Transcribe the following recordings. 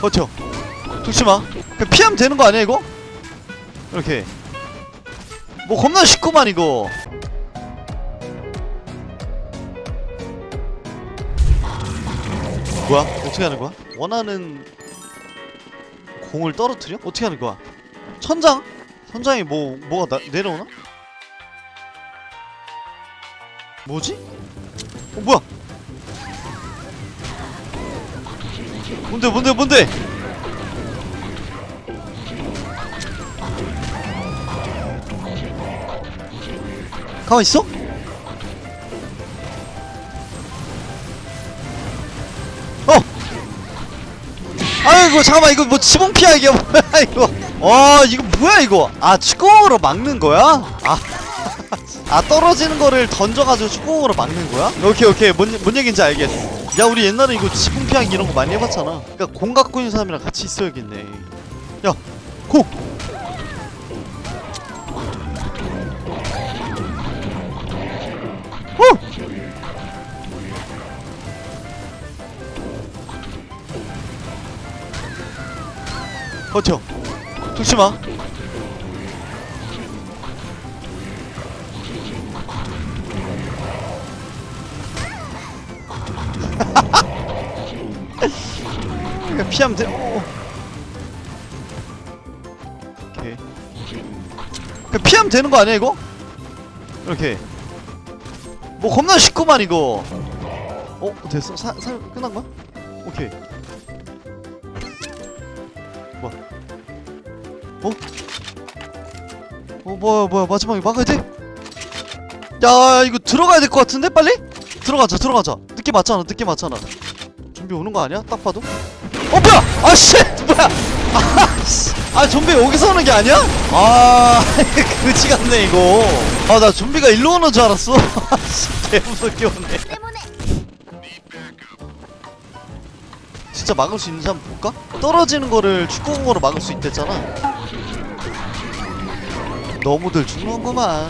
버텨 죽지마 피하면 되는 거 아니야 이거? 이렇게 뭐 겁나 쉽구만 이거 뭐야? 어떻게 하는 거야? 원하는 공을 떨어뜨려? 어떻게 하는 거야? 천장? 천장에 뭐 뭐가 나, 내려오나? 뭐지? 어 뭐야? 뭔데 뭔데 뭔데? 가만 있어? 어! 아이고 잠깐만 이거 뭐 피하 이게 뭐야 이거 와 이거 뭐야 이거 아 축구공으로 막는 거야? 아, 아 떨어지는 거를 던져가지고 축구공으로 막는 거야? 오케이 오케이. 뭔, 뭔 얘기인지 알겠어. 야 우리 옛날에 이거 지붕 피하기 이런 거 많이 해봤잖아. 그니까 공 갖고 있는 사람이랑 같이 있어야겠네. 야공 어! 버텨. 죽지마 피하면 돼 오. 오케이 그냥 피하면 되는 거 아니야 이거? 이렇게 뭐 겁나 쉽구만 이거 어? 됐어? 사, 사 끝난 거야? 오케이 뭐야 어? 어 뭐야 뭐야 마지막에 막아야 돼? 야 이거 들어가야 될 것 같은데 빨리? 들어가자 들어가자 늦게 맞잖아 늦게 맞잖아 좀비 오는 거 아니야? 딱 봐도? 어 뭐야? 아씨 뭐야? 아씨 아 좀비 여기서 오는 게 아니야? 아 그지 같네 이거. 아 나 좀비가 일로 오는 줄 알았어. 아씨 개무섭게 오네. 진짜 막을 수 있는 사람 볼까? 떨어지는 거를 축구공으로 막을 수 있댔잖아. 너무들 죽는구만.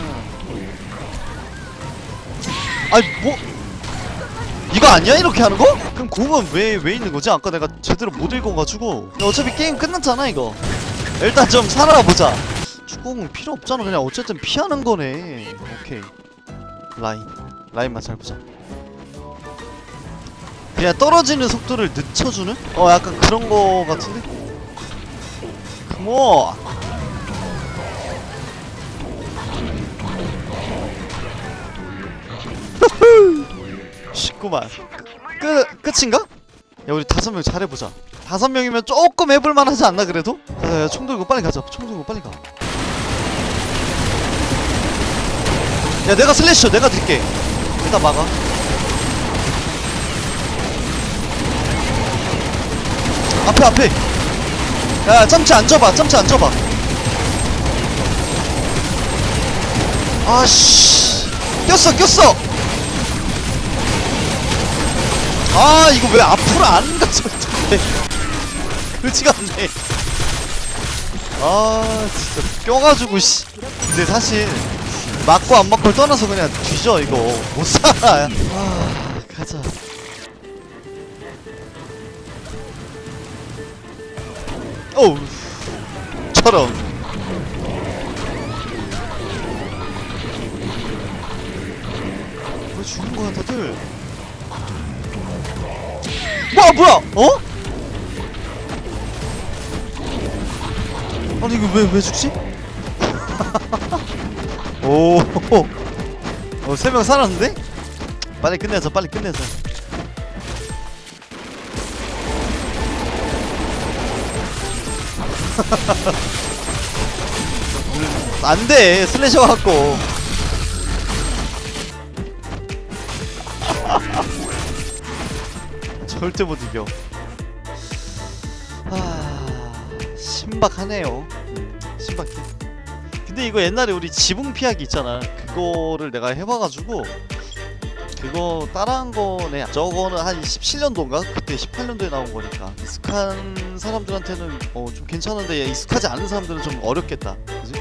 아니 뭐 이거 아니야? 이렇게 하는 거? 그럼 공은 왜왜 있는 거지? 아까 내가 제대로 못 읽어가지고. 야, 어차피 게임 끝났잖아 이거. 일단 좀 살아보자. 축구공 필요 없잖아. 그냥 어쨌든 피하는 거네. 오케이. 라인. 라인만 잘 보자. 그냥 떨어지는 속도를 늦춰주는? 어 약간 그런 거 같은데? 컴 온 쉽구만. 끝, 끝인가? 야 우리 다섯 명 잘해보자. 다섯 명이면 조금 해볼만 하지 않나 그래도? 야, 야, 총 들고 빨리 가자. 총 들고 빨리 가 야 내가 슬래셔 내가 들게. 일단 막아. 앞에 앞에. 야 접어 짬치 안 접어 아씨. 꼈어 꼈어 아 이거 왜 앞으로 안 가져 그지 같네. 아 진짜 껴가지고 씨. 근데 사실 맞고 안 맞고를 떠나서 그냥 뒤져 이거. 못 살아 아 가자. 어우. 처럼 왜 죽는 거야 다들 뭐야 뭐야 어? 아니 이거 왜 왜 죽지? 오, 어, 세 명 살았는데? 빨리 끝내자, 빨리 끝내자. 음, 안 돼, 슬래셔 갖고. 절대 못 이겨. 아, 신박하네요. 음, 신박해. 근데 이거 옛날에 우리 지붕 피하기 있잖아. 그거를 내가 해봐가지고 그거 따라한 거네. 저거는 한 17년도인가? 그때 18년도에 나온 거니까 익숙한 사람들한테는 어 좀 괜찮은데 익숙하지 않은 사람들은 좀 어렵겠다. 그지?